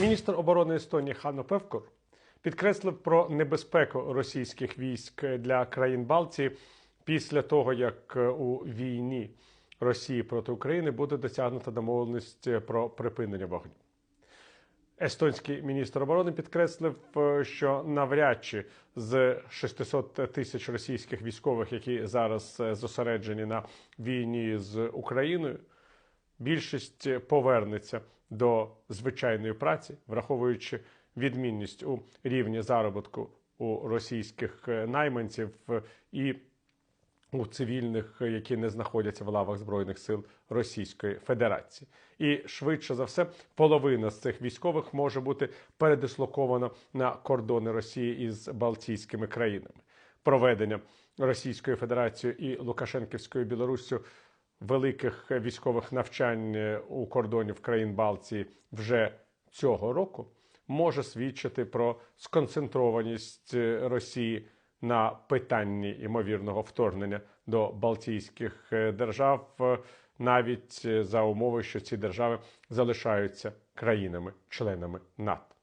Міністр оборони Естонії Ханно Певкур підкреслив про небезпеку російських військ для країн Балтії після того, як у війні Росії проти України буде досягнута домовленість про припинення вогню. Естонський міністр оборони підкреслив, е, що навряд чи з 600 тисяч російських військових, які зараз е, зосереджені на війні з Україною, більшість повернеться до звичайної праці, враховуючи відмінність у рівні заробітку у російських е, найманців е, і у цивільних, е, які не знаходяться в лавах збройних сил Російської Федерації, і швидше за все, половина з цих військових може бути передислокована на кордони Росії із Балтійськими країнами. Проведення Російською Федерацією і Лукашенківською Білоруссю великих військових навчань е, у кордонів країн Балтії вже цього року може свідчити про сконцентрованість е, Росії на питанні ймовірного вторгнення до Балтійських е, держав, навіть за умови, що ці держави залишаються країнами-членами НАТО.